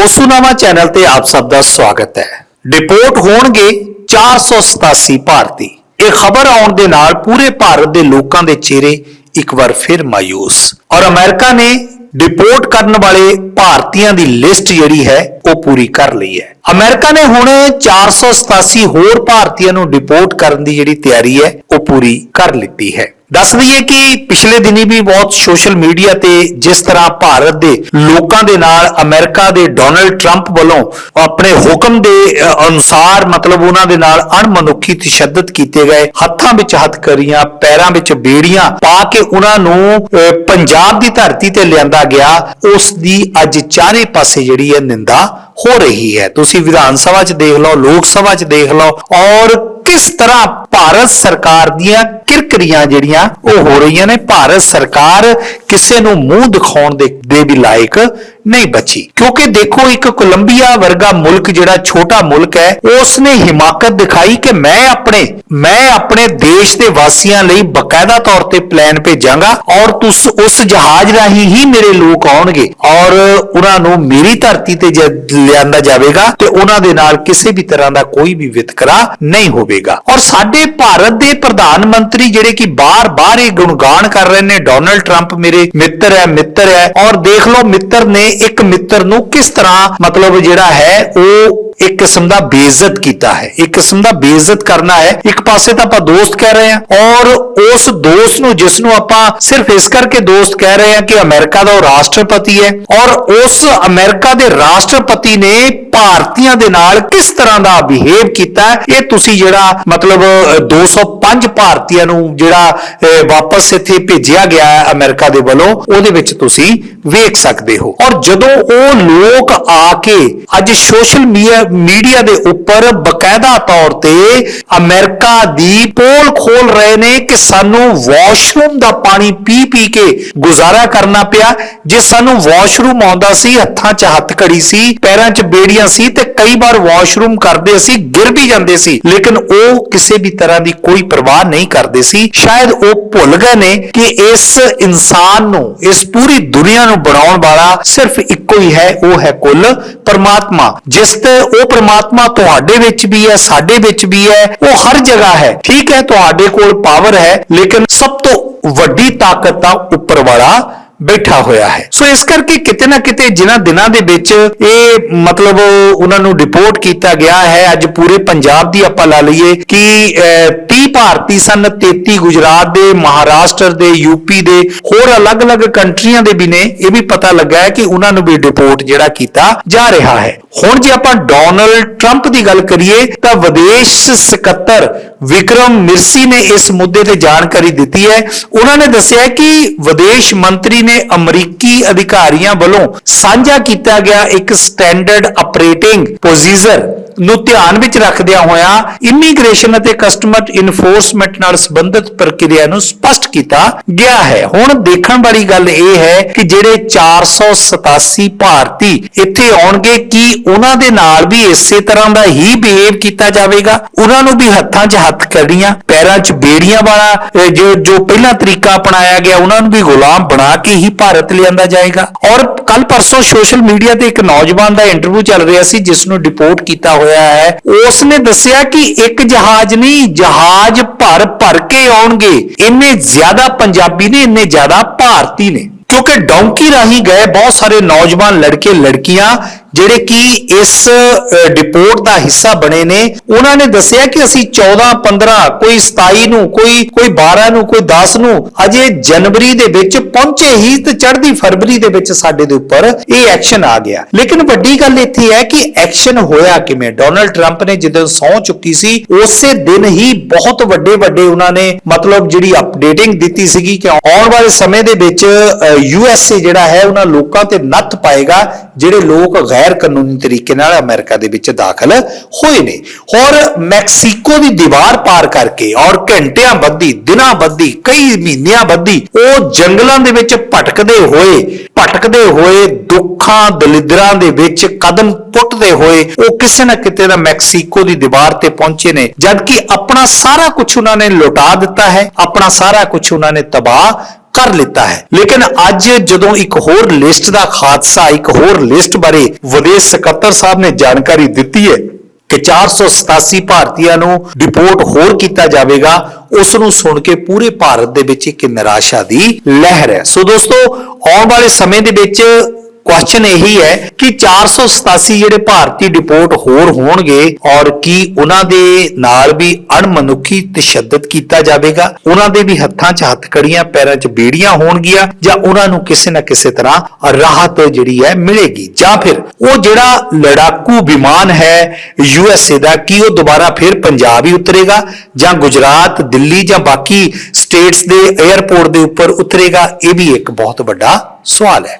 ਕੋਸੂਨਾਮਾ channel ਤੇ ਆਪ ਸਭ ਦਾ ਸਵਾਗਤ ਹੈ। ਡਿਪੋਰਟ ਹੋਣਗੇ 487 ਭਾਰਤੀ। ਇਹ ਖਬਰ ਆਉਣ ਦੇ ਨਾਲ ਪੂਰੇ ਭਾਰਤ ਦੇ ਲੋਕਾਂ ਦੇ ਚਿਹਰੇ ਇੱਕ ਵਾਰ ਫਿਰ ਮਾਯੂਸ। ਔਰ ਅਮਰੀਕਾ ਨੇ ਡਿਪੋਰਟ ਕਰਨ ਵਾਲੇ ਭਾਰਤੀਆਂ ਦੀ ਲਿਸਟ ਜਿਹੜੀ ਹੈ, ਉਹ ਪੂਰੀ ਕਰ ਲਈ ਹੈ। ਅਮਰੀਕਾ ਨੇ ਹੁਣ 487 ਹੋਰ ਭਾਰਤੀਆਂ ਨੂੰ ਡਿਪੋਰਟ ਕਰਨ ਦੀ ਜਿਹੜੀ ਤਿਆਰੀ ਹੈ, ਉਹ ਪੂਰੀ ਕਰ ਲਿੱਤੀ ਹੈ। ਦੱਸ ਦਈਏ ਕਿ ਪਿਛਲੇ ਦਿਨੀ ਵੀ ਬਹੁਤ ਸੋਸ਼ਲ ਮੀਡੀਆ ਤੇ ਜਿਸ ਤਰ੍ਹਾਂ ਭਾਰਤ ਦੇ ਲੋਕਾਂ ਦੇ ਨਾਲ ਅਮਰੀਕਾ ਦੇ ਡੋਨਲਡ ਟਰੰਪ ਵੱਲੋਂ ਆਪਣੇ ਹੁਕਮ ਦੇ ਅਨੁਸਾਰ ਮਤਲਬ ਉਹਨਾਂ ਦੇ ਨਾਲ ਅਣਮਨੁੱਖੀ ਤਸ਼ੱਦਦ ਕੀਤੇ ਗਏ, ਹੱਥਾਂ ਵਿੱਚ ਹੱਥ ਕਰੀਆਂ, ਪੈਰਾਂ ਵਿੱਚ ਬੇੜੀਆਂ ਪਾ ਕੇ ਉਹਨਾਂ ਨੂੰ ਪੰਜਾਬ ਦੀ ਧਰਤੀ ਤੇ ਲਿਆਂਦਾ ਗਿਆ, ਉਸ ਦੀ ਅੱਜ ਚਾਰੇ ਪਾਸੇ ਜਿਹੜੀ ਹੈ ਨਿੰਦਾ ਹੋ ਰਹੀ ਹੈ। ਤੁਸੀਂ ਵਿਧਾਨ ਸਭਾ 'ਚ ਦੇਖ ਲਓ, ਲੋਕ ਸਭਾ 'ਚ ਦੇਖ ਲਓ ਔਰ ਕਿਸ ਤਰ੍ਹਾਂ ਭਾਰਤ ਸਰਕਾਰ ਦੀਆਂ ਕਿਰਕਰੀਆਂ ਜਿਹੜੀਆਂ ਉਹ ਹੋ ਰਹੀਆਂ ਨੇ। ਭਾਰਤ ਸਰਕਾਰ ਕਿਸੇ ਨੂੰ ਮੂੰਹ ਦਿਖਾਉਣ ਦੇ ਵੀ ਲਾਇਕ ਨਹੀਂ ਬਚੀ। ਕਿਉਂਕਿ ਦੇਖੋ, ਇੱਕ ਕੋਲੰਬੀਆ ਵਰਗਾ ਮੁਲਕ ਜਿਹੜਾ ਛੋਟਾ ਮੁਲਕ ਹੈ ਉਸ ਨੇ ਹਿਮਾਕਤ ਦਿਖਾਈ ਕਿ ਮੈਂ ਆਪਣੇ ਮੈਂ ਆਪਣੇ ਦੇਸ਼ ਦੇ ਵਾਸੀਆਂ ਲਈ ਬਕਾਇਦਾ ਤੌਰ ਤੇ ਪਲਾਨ ਭੇਜਾਂਗਾ ਔਰ ਤੁਸ, ਉਸ ਜਹਾਜ਼ ਰਾਹੀਂ ਹੀ ਮੇਰੇ ਲੋਕ ਆਉਣਗੇ ਔਰ ਉਹਨਾਂ ਨੂੰ ਮੇਰੀ ਧਰਤੀ ਤੇ ਜਦ ਲਿਆਂਦਾ ਜਾਵੇਗਾ ਤੇ ਉਹਨਾਂ ਦੇ ਨਾਲ ਕਿਸੇ ਵੀ ਤਰ੍ਹਾਂ ਦਾ ਕੋਈ ਵੀ ਵਿਤਕਰਾ ਨਹੀਂ ਹੋਵੇਗਾ। ਔਰ ਸਾਡੇ ਭਾਰਤ ਦੇ ਪ੍ਰਧਾਨ ਮੰਤਰੀ ਜਿਹੜੇ ਕਿ ਬਾਰ-ਬਾਰ ਇਹ ਗੁਣਗਾਨ ਕਰ ਰਹੇ ਨੇ, ਡੋਨਲਡ ਟਰੰਪ ਮੇਰੇ ਮਿੱਤਰ ਹੈ ਮਿੱਤਰ ਹੈ ਔਰ ਦੇਖ ਲਓ, ਮਿੱਤਰ ਨੇ ਇੱਕ ਮਿੱਤਰ ਨੂੰ ਕਿਸ ਤਰ੍ਹਾਂ ਮਤਲਬ ਜਿਹੜਾ ਹੈ ਉਹ ਇੱਕ ਕਿਸਮ ਦਾ ਬੇਇੱਜ਼ਤ ਕੀਤਾ ਹੈ। ਇੱਕ ਕਿਸਮ ਦਾ ਬੇਇੱਜ਼ਤ ਕਰਨਾ ਹੈ। ਇੱਕ ਪਾਸੇ ਤਾਂ ਆਪਾਂ ਦੋਸਤ ਕਹਿ ਰਹੇ ਹਾਂ। ਔਰ ਉਸ ਦੋਸਤ ਨੂੰ ਜਿਸ ਨੂੰ ਆਪਾਂ ਸਿਰਫ ਇਸ ਕਰਕੇ ਦੋਸਤ ਕਹਿ ਰਹੇ ਹਾਂ ਕਿ ਅਮਰੀਕਾ ਦਾ ਉਹ ਰਾਸ਼ਟਰਪਤੀ ਹੈ ਔਰ ਉਸ ਅਮਰੀਕਾ ਦੇ ਰਾਸ਼ਟਰਪਤੀ ਨੇ ਭਾਰਤੀਆਂ ਦੇ ਨਾਲ ਕਿਸ ਤਰ੍ਹਾਂ ਦਾ ਬਿਹੇਵ ਕੀਤਾ ਇਹ ਤੁਸੀਂ ਜਿਹੜਾ ਮਤਲਬ ਅ, 205 ਭਾਰਤੀਆਂ ਨੂੰ ਜਿਹੜਾ ਵਾਪਸ ਇੱਥੇ ਭੇਜਿਆ ਗਿਆ ਹੈ ਅਮਰੀਕਾ ਦੇ ਵੱਲੋਂ ਉਹਦੇ ਵਿੱਚ ਤੁਸੀਂ ਵੇਖ ਸਕਦੇ ਹੋ। ਔਰ ਜਦੋਂ ਉਹ ਲੋਕ ਆ ਕੇ ਅੱਜ ਸੋਸ਼ਲ ਮੀਡੀਆ ਦੇ ਉੱਪਰ ਬਕਾਇਦਾ ਤੌਰ ਤੇ ਅਮਰੀਕਾ ਦੀ ਪੋਲ ਖੋਲ ਰਹੇ ਨੇ ਕਿ ਸਾਨੂੰ ਵਾਸ਼ਰੂਮ ਦਾ ਪਾਣੀ ਪੀ ਪੀ ਕੇ ਗੁਜ਼ਾਰਾ ਕਰਨਾ ਪਿਆ। ਜੇ ਸਾਨੂੰ ਵਾਸ਼ਰੂਮ ਆਉਂਦਾ ਸੀ, ਹੱਥਾਂ 'ਚ ਹੱਥ ਘੜੀ ਸੀ, ਪੈਰਾਂ 'ਚ ਬੇੜੀਆਂ ਸੀ ਤੇ ਕਈ ਵਾਰ ਵਾਸ਼ਰੂਮ ਕਰਦੇ ਸੀ ਗਿਰ ਵੀ ਜਾਂਦੇ ਸੀ। ਲੇਕਿਨ ਉਹ ਕਿਸੇ ਵੀ ਤਰ੍ਹਾਂ ਦੀ ਕੋਈ ਪਰਵਾਹ ਨਹੀਂ ਕਰਦੇ ਸੀ। ਸ਼ਾਇਦ ਉਹ ਭੁੱਲ ਗਏ ਨੇ ਕਿ ਇਸ ਇਨਸਾਨ ਨੂੰ, ਇਸ ਪੂਰੀ ਦੁਨੀਆ ਨੂੰ ਬਣਾਉਣ ਵਾਲਾ ਸਿਰਫ ਇੱਕੋ ਹੀ ਹੈ, ਉਹ ਹੈ ਕੁੱਲ ਪਰਮਾਤਮਾ, ਜਿਸ ਤੇ ਉਹ ਪ੍ਰਮਾਤਮਾ ਤੁਹਾਡੇ ਵਿੱਚ ਵੀ ਹੈ, ਸਾਡੇ ਵਿੱਚ ਵੀ ਹੈ, ਉਹ ਹਰ ਜਗ੍ਹਾ ਹੈ। ਠੀਕ ਹੈ, ਤੁਹਾਡੇ ਕੋਲ ਪਾਵਰ ਹੈ, ਲੇਕਿਨ ਸਭ ਤੋਂ ਵੱਡੀ ਤਾਕਤ ਤਾਂ ਉੱਪਰ ਵਾਲਾ ਬੈਠਾ ਹੋਇਆ ਹੈ। ਸੋ ਇਸ ਕਰਕੇ ਕਿਤੇ ਨਾ ਕਿਤੇ ਜਿਨ੍ਹਾਂ ਦਿਨਾਂ ਦੇ ਵਿੱਚ ਇਹ ਮਤਲਬ ਉਹਨਾਂ ਨੂੰ ਰਿਪੋਰਟ ਕੀਤਾ ਗਿਆ ਹੈ ਅੱਜ ਪੂਰੇ ਪੰਜਾਬ ਦੀ ਆਪਾਂ ਲਾ ਲਈਏ ਕਿ ਅਹ, 30 ਭਾਰਤੀ ਸਨ 33 ਗੁਜਰਾਤ ਦੇ ਮਹਾਰਾਸ਼ਟਰ ਦੇ ਯੂਪੀ ਦੇ ਹੋਰ ਅਲੱਗ-ਅਲੱਗ ਕੰਟਰੀਆਂ ਦੇ ਵੀ ਨੇ। ਇਹ ਵੀ ਪਤਾ ਲੱਗਾ ਹੈ ਕਿ ਉਹਨਾਂ ਨੂੰ ਵੀ ਰਿਪੋਰਟ ਜਿਹੜਾ ਕੀਤਾ ਜਾ ਰਿਹਾ ਹੈ। ਹੁਣ ਜੇ ਆਪਾਂ ਡੋਨਲਡ ਟਰੰਪ ਦੀ ਗੱਲ ਕਰੀਏ ਤਾਂ ਵਿਦੇਸ਼ ਸਕੱਤਰ ਵਿਕਰਮ ਮਿਰਸੀ ਨੇ ਇਸ ਮੁੱਦੇ ਤੇ ਜਾਣਕਾਰੀ ਦਿੱਤੀ ਹੈ। ਉਹਨਾਂ ਨੇ ਦੱਸਿਆ ਕਿ ਵਿਦੇਸ਼ ਮੰਤਰੀ ਨੇ ਅਮਰੀਕੀ ਅਧਿਕਾਰੀਆਂ ਵੱਲੋਂ ਸਾਂਝਾ ਕੀਤਾ ਗਿਆ ਇੱਕ ਸਟੈਂਡਰਡ ਆਪਰੇਟਿੰਗ ਪ੍ਰੋਸੀਜਰ ਨੂੰ ਧਿਆਨ ਵਿੱਚ ਰੱਖਦਿਆਂ ਹੋਇਆ ਇਮੀਗ੍ਰੇਸ਼ਨ ਅਤੇ ਕਸਟਮਰ ਇਨਫੋਰਸਮੈਂਟ ਨਾਲ ਸੰਬੰਧਿਤ ਪ੍ਰਕਿਰਿਆ ਨੂੰ ਸਪਸ਼ਟ ਕੀਤਾ ਗਿਆ ਹੈ। ਹੁਣ ਦੇਖਣ ਵਾਲੀ ਗੱਲ ਇਹ ਹੈ ਕਿ ਜਿਹੜੇ 487 ਭਾਰਤੀ ਇੱਥੇ ਆਉਣਗੇ, ਕੀ ਉਹਨਾਂ ਦੇ ਨਾਲ ਵੀ ਇਸੇ ਤਰ੍ਹਾਂ ਦਾ ਹੀ ਬਿਹੇਵ ਕੀਤਾ ਜਾਵੇਗਾ? ਉਹਨਾਂ ਨੂੰ ਵੀ ਹੱਥਾਂ 'ਚ ਹੱਥ ਕੜੀਆਂ ਪੈਰਾਂ 'ਚ ਬੇੜੀਆਂ ਵਾਲਾ ਜੋ ਜੋ ਪਹਿਲਾ ਤਰੀਕਾ ਅਪਣਾਇਆ ਗਿਆ, ਉਹਨਾਂ ਨੂੰ ਵੀ ਗੁਲਾਮ ਬਣਾ ਕੇ ਹੀ ਭਾਰਤ ਲਿਆਂਦਾ ਜਾਏਗਾ। ਔਰ ਕੱਲ ਪਰਸੋਂ ਸੋਸ਼ਲ ਮੀਡੀਆ ਤੇ ਇੱਕ ਨੌਜਵਾਨ ਦਾ ਇੰਟਰਵਿਊ ਚੱਲ ਰਿਹਾ ਸੀ ਜਿਸ ਨੂੰ ਡਿਪੋਰਟ ਕੀਤਾ ਹੋਇਆ ਹੈ। ਉਸ ਨੇ ਦੱਸਿਆ ਕਿ ਇੱਕ ਜਹਾਜ਼ ਨਹੀਂ, ਜਹਾਜ਼ ਭਰ ਭਰ ਕੇ ਆਉਣਗੇ। ਇੰਨੇ ਜ਼ਿਆਦਾ ਪੰਜਾਬੀ ਨੇ, ਇੰਨੇ ਜ਼ਿਆਦਾ ਭਾਰਤੀ ਨੇ। ਕਿਉਂਕਿ ਡੌਂਕੀ ਰਾਹੀਂ ਗਏ ਬਹੁਤ ਸਾਰੇ ਨੌਜਵਾਨ ਲੜਕੇ, ਲੜਕੀਆਂ ਜਿਹੜੇ ਕਿ ਇਸ ਡਿਪੋਰਟ ਦਾ ਹਿੱਸਾ ਬਣੇ ਨੇ, ਉਹਨਾਂ ਨੇ ਦੱਸਿਆ ਕਿ ਅਸੀਂ 14 15 ਕੋਈ 27 ਨੂੰ, ਕੋਈ ਕੋਈ 12 ਨੂੰ, ਕੋਈ 10 ਨੂੰ ਅਜੇ ਜਨਵਰੀ ਦੇ ਵਿੱਚ ਪਹੁੰਚੇ ਹੀ ਤੇ ਚੜ੍ਹਦੀ ਫਰਵਰੀ ਦੇ ਵਿੱਚ ਸਾਡੇ ਦੇ ਉੱਪਰ ਇਹ ਐਕਸ਼ਨ ਆ ਗਿਆ। ਲੇਕਿਨ ਵੱਡੀ ਗੱਲ ਇੱਥੇ ਹੈ ਕਿ ਐਕਸ਼ਨ ਹੋਇਆ ਕਿਵੇਂ? ਡੋਨਲਡ ਟਰੰਪ ਨੇ ਜਦੋਂ ਸਹੁੰ ਚੁੱਕੀ ਸੀ, ਉਸੇ ਦਿਨ ਹੀ ਬਹੁਤ ਵੱਡੇ ਵੱਡੇ ਉਹਨਾਂ ਨੇ ਮਤਲਬ ਜਿਹੜੀ ਅਪਡੇਟਿੰਗ ਦਿੱਤੀ ਸੀਗੀ ਕਿ ਆਉਣ ਵਾਲੇ ਸਮੇਂ ਦੇ ਵਿੱਚ ਯੂ ਐਸ ਏ ਜਿਹੜਾ ਹੈ, ਉਹਨਾਂ ਲੋਕਾਂ ਤੇ ਨੱਥ ਪਾਏਗਾ, ਜਿਹੜੇ ਲੋਕ ਗੈਰ ਕਾਨੂੰਨੀ ਤਰੀਕੇ ਨਾਲ ਅਮਰੀਕਾ ਦੇ ਵਿੱਚ ਦਾਖਲ ਹੋਏ ਨੇ। ਹੋਰ ਮੈਕਸੀਕੋ ਦੀ ਦੀਵਾਰ ਪਾਰ ਕਰਕੇ ਔਰ ਘੰਟਿਆਂ ਬੱਧੀ, ਦਿਨਾਂ ਬੱਧੀ, ਕਈ ਮਹੀਨਿਆਂ ਬੱਧੀ ਉਹ ਜੰਗਲਾਂ ਦੇ ਵਿੱਚ ਭਟਕਦੇ ਹੋਏ ਭਟਕਦੇ ਹੋਏ, ਦੁੱਖਾਂ, ਦਲਿਦਰਾਂ ਦੇ ਵਿੱਚ ਕਦਮ ਪੁੱਟਦੇ ਹੋਏ ਉਹ ਕਿਸੇ ਨਾ ਕਿਤੇ ਨਾ ਮੈਕਸੀਕੋ ਦੀ ਦੀਵਾਰ ਤੇ ਪਹੁੰਚੇ ਨੇ। ਜਦਕਿ ਆਪਣਾ ਸਾਰਾ ਕੁਝ ਉਹਨਾਂ ਨੇ ਲੁਟਾ ਦਿੱਤਾ ਹੈ, ਆਪਣਾ ਸਾਰਾ ਕੁਝ ਉਹਨਾਂ ਨੇ ਤਬਾਹ ਕਰ ਲਿੱਤਾ ਹੈ। ਲੇਕਿਨ ਅੱਜ ਜਦੋਂ ਇੱਕ ਹੋਰ ਲਿਸਟ ਦਾ ਹਾਦਸਾ ਇੱਕ ਹੋਰ ਲਿਸਟ ਬਾਰੇ ਵਿਦੇਸ਼ ਸਕੱਤਰ ਸਾਹਿਬ ਨੇ ਜਾਣਕਾਰੀ ਦਿੱਤੀ ਹੈ ਕਿ 487 ਭਾਰਤੀਆਂ ਨੂੰ ਡਿਪੋਰਟ ਹੋਰ ਕੀਤਾ ਜਾਵੇਗਾ, ਉਸ ਨੂੰ ਸੁਣ ਕੇ ਪੂਰੇ ਭਾਰਤ ਦੇ ਵਿੱਚ ਇੱਕ ਨਿਰਾਸ਼ਾ ਦੀ ਲਹਿਰ ਹੈ। ਸੋ ਦੋਸਤੋ, ਆਉਣ ਵਾਲੇ ਸਮੇਂ ਦੇ ਵਿੱਚ ਕੁਐਸਚਨ ਇਹੀ ਹੈ ਕਿ 487 ਜਿਹੜੇ ਭਾਰਤੀ ਡਿਪੋਰਟ ਹੋਰ ਹੋਣਗੇ ਔਰ ਕੀ ਉਹਨਾਂ ਦੇ ਨਾਲ ਵੀ ਅਣਮਨੁੱਖੀ ਤਸ਼ੱਦਦ ਕੀਤਾ ਜਾਵੇਗਾ, ਉਹਨਾਂ ਦੇ ਵੀ ਹੱਥਾਂ 'ਚ ਹੱਥਕੜੀਆਂ ਪੈਰਾਂ 'ਚ ਬੇੜੀਆਂ ਹੋਣਗੀਆਂ ਜਾਂ ਉਹਨਾਂ ਨੂੰ ਕਿਸੇ ਨਾ ਕਿਸੇ ਤਰ੍ਹਾਂ ਰਾਹਤ ਜਿਹੜੀ ਹੈ ਮਿਲੇਗੀ। ਜਾਂ ਫਿਰ ਉਹ ਜਿਹੜਾ ਲੜਾਕੂ ਵਿਮਾਨ ਹੈ ਯੂਐਸਏ ਦਾ, ਕੀ ਉਹ ਦੁਬਾਰਾ ਫਿਰ ਪੰਜਾਬ ਹੀ ਉਤਰੇਗਾ ਜਾਂ ਗੁਜਰਾਤ, ਦਿੱਲੀ ਜਾਂ ਬਾਕੀ ਸਟੇਟਸ ਦੇ 에ਅਰਪੋਰਟ ਦੇ ਉੱਪਰ ਉਤਰੇਗਾ? ਇਹ ਵੀ ਇੱਕ ਬਹੁਤ ਵੱਡਾ ਸਵਾਲ ਹੈ।